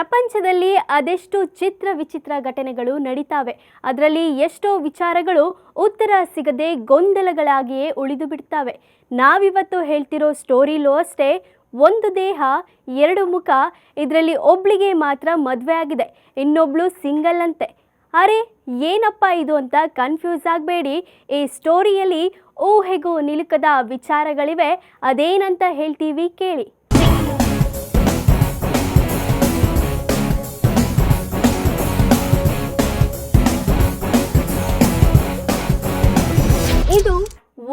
ಪ್ರಪಂಚದಲ್ಲಿ ಅದೆಷ್ಟು ಚಿತ್ರ ವಿಚಿತ್ರ ಘಟನೆಗಳು ನಡೀತಾವೆ. ಅದರಲ್ಲಿ ಎಷ್ಟೋ ವಿಚಾರಗಳು ಉತ್ತರ ಸಿಗದೆ ಗೊಂದಲಗಳಾಗಿಯೇ ಉಳಿದು ಬಿಡ್ತಾವೆ. ನಾವಿವತ್ತು ಹೇಳ್ತಿರೋ ಸ್ಟೋರಿಲೂ ಅಷ್ಟೇ, ಒಂದು ದೇಹ, ಎರಡು ಮುಖ, ಇದರಲ್ಲಿ ಒಬ್ಳಿಗೆ ಮಾತ್ರ ಮದುವೆ ಆಗಿದೆ. ಇನ್ನೊಬ್ಳು ಸಿಂಗಲ್ ಅಂತೆ. ಅರೆ, ಏನಪ್ಪ ಇದು ಅಂತ ಕನ್ಫ್ಯೂಸ್ ಆಗಬೇಡಿ. ಈ ಸ್ಟೋರಿಯಲ್ಲಿ ಊಹೆಗೂ ನಿಲುಕದ ವಿಚಾರಗಳಿವೆ. ಅದೇನಂತ ಹೇಳ್ತೀವಿ ಕೇಳಿ.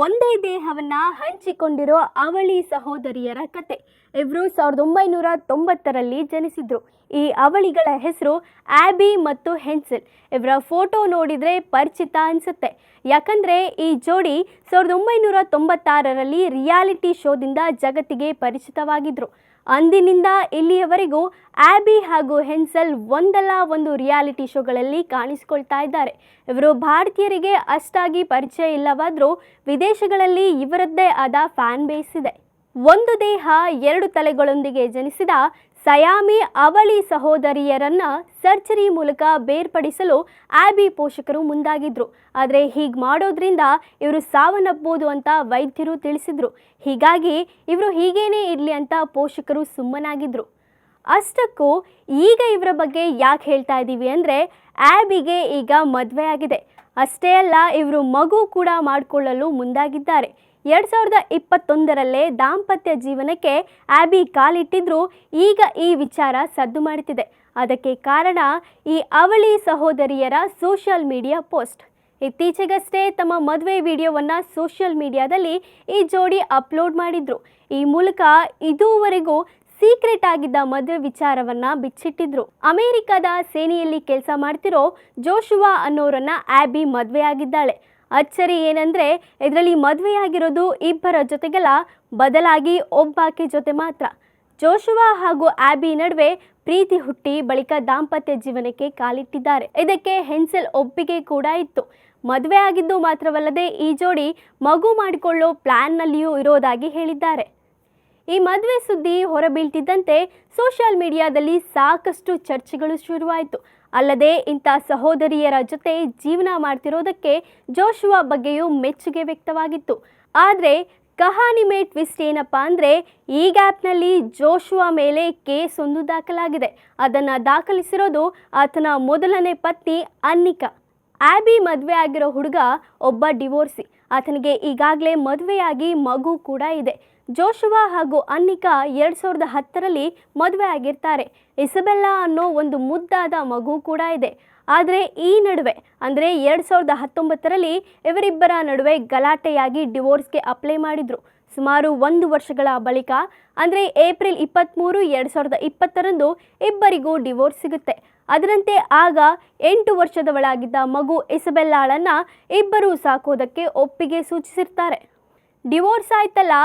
ಒಂದೇ ದೇಹವನ್ನ ಹಂಚಿಕೊಂಡಿರೋ ಅವಳಿ ಸಹೋದರಿಯರ ಕತೆ. ಇವರು ಸಾವಿರದ ಒಂಬೈನೂರ ತೊಂಬತ್ತರಲ್ಲಿ ಜನಿಸಿದ್ರು. ಈ ಅವಳಿಗಳ ಹೆಸರು ಆಬಿ ಮತ್ತು ಹೆನ್ಸೆಲ್ ಇವರ ಫೋಟೋ ನೋಡಿದ್ರೆ ಪರಿಚಿತ ಅನ್ಸುತ್ತೆ. ಯಾಕಂದ್ರೆ ಈ ಜೋಡಿ ಸಾವಿರದ ಒಂಬೈನೂರ ತೊಂಬತ್ತಾರರಲ್ಲಿ ರಿಯಾಲಿಟಿ ಶೋದಿಂದ ಜಗತ್ತಿಗೆ ಪರಿಚಿತವಾಗಿದ್ರು. ಅಂದಿನಿಂದ ಇಲ್ಲಿಯವರೆಗೂ ಆಬಿ ಹಾಗೂ ಹೆನ್ಸೆಲ್ ಒಂದಲ್ಲ ಒಂದು ರಿಯಾಲಿಟಿ ಶೋಗಳಲ್ಲಿ ಕಾಣಿಸಿಕೊಳ್ತಾ ಇದ್ದಾರೆ. ಇವರು ಭಾರತೀಯರಿಗೆ ಅಷ್ಟಾಗಿ ಪರಿಚಯ ಇಲ್ಲವಾದರೂ ವಿದೇಶಗಳಲ್ಲಿ ಇವರದ್ದೇ ಆದ ಫ್ಯಾನ್ ಬೇಸ್ ಇದೆ. ಒಂದು ದೇಹ, ಎರಡು ತಲೆಗಳೊಂದಿಗೆ ಜನಿಸಿದ ಸಯಾಮಿ ಅವಳಿ ಸಹೋದರಿಯರನ್ನ ಸರ್ಜರಿ ಮೂಲಕ ಬೇರ್ಪಡಿಸಲು ಆಬಿ ಪೋಷಕರು ಮುಂದಾಗಿದ್ರು. ಆದರೆ ಹೀಗೆ ಮಾಡೋದ್ರಿಂದ ಇವರು ಸಾವನ್ನಪ್ಪಬಹುದು ಅಂತ ವೈದ್ಯರು ತಿಳಿಸಿದ್ರು. ಹೀಗಾಗಿ ಇವರು ಹೀಗೇನೇ ಇರಲಿ ಅಂತ ಪೋಷಕರು ಸುಮ್ಮನಾಗಿದ್ರು. ಅಷ್ಟಕ್ಕೂ ಈಗ ಇವರ ಬಗ್ಗೆ ಯಾಕೆ ಹೇಳ್ತಾ ಇದ್ದೀವಿ ಅಂದರೆ ಆಬಿಗೆ ಈಗ ಮದುವೆ ಆಗಿದೆ ಅಷ್ಟೇ ಅಲ್ಲ ಇವರು ಮಗು ಕೂಡ ಮಾಡಿಕೊಳ್ಳಲು ಮುಂದಾಗಿದ್ದಾರೆ. ಎರಡು ಸಾವಿರದ ಇಪ್ಪತ್ತೊಂದರಲ್ಲೇ ದಾಂಪತ್ಯ ಜೀವನಕ್ಕೆ ಆಬಿ ಕಾಲಿಟ್ಟಿದ್ರು. ಈಗ ಈ ವಿಚಾರ ಸದ್ದು ಮಾಡುತ್ತಿದೆ. ಅದಕ್ಕೆ ಕಾರಣ ಈ ಅವಳಿ ಸಹೋದರಿಯರ ಸೋಷಿಯಲ್ ಮೀಡಿಯಾ ಪೋಸ್ಟ್. ಇತ್ತೀಚೆಗಷ್ಟೇ ತಮ್ಮ ಮದುವೆ ವಿಡಿಯೋವನ್ನು ಸೋಷಿಯಲ್ ಮೀಡಿಯಾದಲ್ಲಿ ಈ ಜೋಡಿ ಅಪ್ಲೋಡ್ ಮಾಡಿದ್ರು. ಈ ಮೂಲಕ ಇದುವರೆಗೂ ಸೀಕ್ರೆಟ್ ಆಗಿದ್ದ ಮದುವೆ ವಿಚಾರವನ್ನ ಬಿಚ್ಚಿಟ್ಟಿದ್ರು. ಅಮೆರಿಕದ ಸೇನೆಯಲ್ಲಿ ಕೆಲಸ ಮಾಡ್ತಿರೋ ಜೋಶುವಾ ಅನ್ನೋರನ್ನ ಆಬಿ ಮದುವೆ ಆಗಿದ್ದಾಳೆ ಅಚ್ಚರಿ ಏನಂದ್ರೆ, ಇದರಲ್ಲಿ ಮದುವೆಯಾಗಿರೋದು ಇಬ್ಬರ ಜೊತೆಗೆಲ್ಲ ಬದಲಾಗಿ ಒಬ್ಬಾಕೆ ಜೊತೆ ಮಾತ್ರ. ಜೋಶುವಾ ಹಾಗೂ ಆಬಿ ನಡುವೆ ಪ್ರೀತಿ ಹುಟ್ಟಿ ಬಳಿಕ ದಾಂಪತ್ಯ ಜೀವನಕ್ಕೆ ಕಾಲಿಟ್ಟಿದ್ದಾರೆ. ಇದಕ್ಕೆ ಹೆನ್ಸೆಲ್ ಒಪ್ಪಿಗೆ ಕೂಡ ಇತ್ತು. ಮದುವೆ ಆಗಿದ್ದು ಮಾತ್ರವಲ್ಲದೆ ಈ ಜೋಡಿ ಮಗು ಮಾಡಿಕೊಳ್ಳೋ ಪ್ಲಾನ್ನಲ್ಲಿಯೂ ಇರೋದಾಗಿ ಹೇಳಿದ್ದಾರೆ. ಈ ಮದುವೆ ಸುದ್ದಿ ಹೊರಬೀಳ್ತಿದ್ದಂತೆ ಸೋಷಿಯಲ್ ಮೀಡಿಯಾದಲ್ಲಿ ಸಾಕಷ್ಟು ಚರ್ಚೆಗಳು ಶುರುವಾಯಿತು. ಅಲ್ಲದೆ ಇಂಥ ಸಹೋದರಿಯರ ಜೊತೆ ಜೀವನ ಮಾಡ್ತಿರೋದಕ್ಕೆ ಜೋಶುವ ಬಗ್ಗೆಯೂ ಮೆಚ್ಚುಗೆ ವ್ಯಕ್ತವಾಗಿತ್ತು. ಆದರೆ ಕಹಾನಿ ಮೇ ಟ್ವಿಸ್ಟ್ ಏನಪ್ಪ ಅಂದರೆ ಈ ಗ್ಯಾಪ್ನಲ್ಲಿ ಜೋಶುವ ಮೇಲೆ ಕೇಸ್ ಒಂದು ದಾಖಲಾಗಿದೆ. ಅದನ್ನು ದಾಖಲಿಸಿರೋದು ಆತನ ಮೊದಲನೇ ಪತ್ನಿ ಅನ್ನಿಕಾ. ಆಬಿ ಮದುವೆ ಆಗಿರೋ ಹುಡುಗ ಒಬ್ಬ ಡಿವೋರ್ಸಿ. ಆತನಿಗೆ ಈಗಾಗಲೇ ಮದುವೆಯಾಗಿ ಮಗು ಕೂಡ ಇದೆ. ಜೋಶುವಾ ಹಾಗೂ ಅನ್ನಿಕಾ ಎರಡು ಸಾವಿರದ ಹತ್ತರಲ್ಲಿ ಮದುವೆ ಆಗಿರ್ತಾರೆ. ಇಸಬೆಲ್ಲಾ ಅನ್ನೋ ಒಂದು ಮುದ್ದಾದ ಮಗು ಕೂಡ ಇದೆ. ಆದರೆ ಈ ನಡುವೆ, ಅಂದರೆ ಎರಡು ಸಾವಿರದ ಹತ್ತೊಂಬತ್ತರಲ್ಲಿ ಇವರಿಬ್ಬರ ನಡುವೆ ಗಲಾಟೆಯಾಗಿ ಡಿವೋರ್ಸ್ಗೆ ಅಪ್ಲೈ ಮಾಡಿದರು. ಸುಮಾರು ಒಂದು ವರ್ಷಗಳ ಬಳಿಕ, ಅಂದರೆ ಏಪ್ರಿಲ್ ಇಪ್ಪತ್ತ್ಮೂರು ಎರಡು ಸಾವಿರದ ಇಪ್ಪತ್ತರಂದು ಇಬ್ಬರಿಗೂ ಡಿವೋರ್ಸ್ ಸಿಗುತ್ತೆ. ಅದರಂತೆ ಆಗ ಎಂಟು ವರ್ಷದವಳಾಗಿದ್ದ ಮಗು ಇಸಬೆಲ್ಲಾಳನ್ನು ಇಬ್ಬರೂ ಸಾಕೋದಕ್ಕೆ ಒಪ್ಪಿಗೆ ಸೂಚಿಸಿರ್ತಾರೆ. ಡಿವೋರ್ಸ್ ಆಯ್ತಲ್ಲ,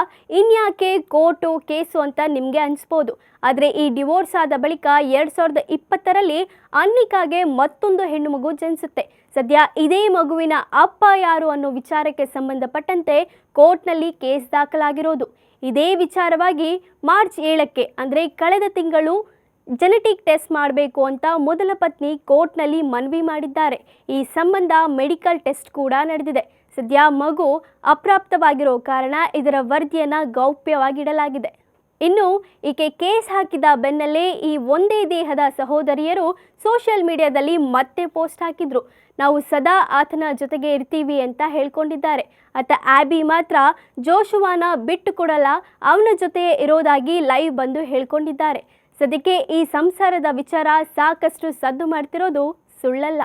ಇನ್ಯಾಕೆ ಕೋರ್ಟು ಕೇಸು ಅಂತ ನಿಮಗೆ ಅನಿಸ್ಬೋದು. ಆದರೆ ಈ ಡಿವೋರ್ಸ್ ಆದ ಬಳಿಕ ಎರಡು ಸಾವಿರದ ಇಪ್ಪತ್ತರಲ್ಲಿ ಅನ್ನಿಕಾಗೆ ಮತ್ತೊಂದು ಹೆಣ್ಣು ಮಗು ಜನಿಸುತ್ತೆ. ಸದ್ಯ ಇದೇ ಮಗುವಿನ ಅಪ್ಪ ಯಾರು ಅನ್ನೋ ವಿಚಾರಕ್ಕೆ ಸಂಬಂಧಪಟ್ಟಂತೆ ಕೋರ್ಟ್ನಲ್ಲಿ ಕೇಸ್ ದಾಖಲಾಗಿರೋದು. ಇದೇ ವಿಚಾರವಾಗಿ ಮಾರ್ಚ್ ಏಳಕ್ಕೆ, ಅಂದರೆ ಕಳೆದ ತಿಂಗಳು ಜೆನೆಟಿಕ್ ಟೆಸ್ಟ್ ಮಾಡಬೇಕು ಅಂತ ಮೊದಲ ಪತ್ನಿ ಕೋರ್ಟ್ನಲ್ಲಿ ಮನವಿ ಮಾಡಿದ್ದಾರೆ. ಈ ಸಂಬಂಧ ಮೆಡಿಕಲ್ ಟೆಸ್ಟ್ ಕೂಡ ನಡೆದಿದೆ. ಸದ್ಯ ಮಗು ಅಪ್ರಾಪ್ತವಾಗಿರೋ ಕಾರಣ ಇದರ ವರದಿಯನ್ನು ಗೌಪ್ಯವಾಗಿಡಲಾಗಿದೆ ಇನ್ನು ಈಕೆ ಕೇಸ್ ಹಾಕಿದ ಬೆನ್ನಲ್ಲೇ ಈ ಒಂದೇ ದೇಹದ ಸಹೋದರಿಯರು ಸೋಷಿಯಲ್ ಮೀಡಿಯಾದಲ್ಲಿ ಮತ್ತೆ ಪೋಸ್ಟ್ ಹಾಕಿದ್ರು. ನಾವು ಸದಾ ಆತನ ಜೊತೆಗೆ ಇರ್ತೀವಿ ಅಂತ ಹೇಳ್ಕೊಂಡಿದ್ದಾರೆ. ಆತ ಆಬಿ ಮಾತ್ರ ಜೋಶುವಾನ ಬಿಟ್ಟು ಕೊಡಲ್ಲ, ಅವನ ಜೊತೆ ಇರೋದಾಗಿ ಲೈವ್ ಬಂದು ಹೇಳ್ಕೊಂಡಿದ್ದಾರೆ. ಸದ್ಯಕ್ಕೆ ಈ ಸಂಸಾರದ ವಿಚಾರ ಸಾಕಷ್ಟು ಸದ್ದು ಮಾಡ್ತಿರೋದು ಸುಳ್ಳಲ್ಲ.